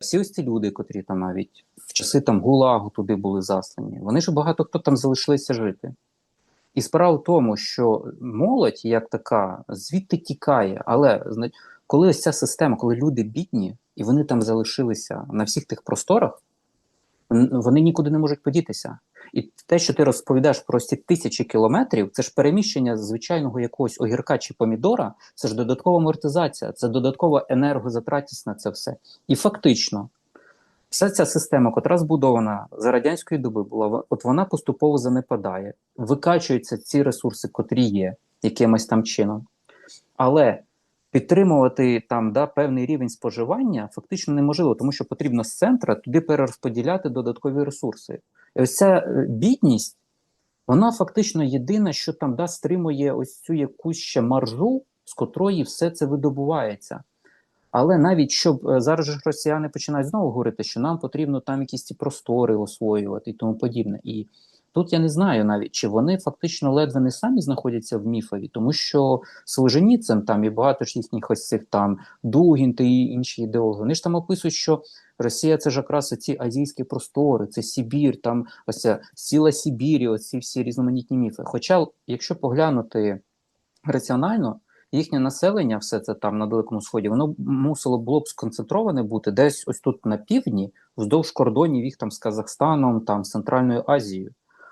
всі ось ці люди, котрі там навіть в часи там ГУЛАГу туди були заслані, вони ж багато хто там залишилися жити. І справа в тому, що молодь, як така, звідти тікає. Але коли ось ця система, коли люди бідні, і вони там залишилися на всіх тих просторах, вони нікуди не можуть подітися. І те, що ти розповідаєш про ці тисячі кілометрів, це ж переміщення звичайного якогось огірка чи помідора, це ж додаткова амортизація, це додаткова енергозатратність на це все. І фактично, вся ця система, котра збудована за радянської доби була, от вона поступово занепадає, викачуються ці ресурси, котрі є якимось там чином. Але підтримувати там да, певний рівень споживання фактично неможливо, тому що потрібно з центра туди перерозподіляти додаткові ресурси. І ось ця е, бідність, вона фактично єдина, що там да, стримує ось цю якусь ще маржу, з котрої все це видобувається. Але навіть щоб е, зараз ж росіяни починають знову говорити, що нам потрібно там якісь ці простори освоювати і тому подібне. І тут я не знаю навіть, чи вони фактично ледве не самі знаходяться в міфові, тому що Солженіцин там і багато ж їхніх ось цих там Дугін та інші ідеологи, вони ж там описують, що Росія це ж якраз ці азійські простори, це Сибір, там ось ця сіла Сибірі, оці всі різноманітні міфи. Хоча, якщо поглянути раціонально, їхнє населення, все це там на Далекому Сході, воно мусило було б сконцентроване бути десь ось тут на півдні, вздовж кордонів їх там з Казахстаном, там з Центральною Азією.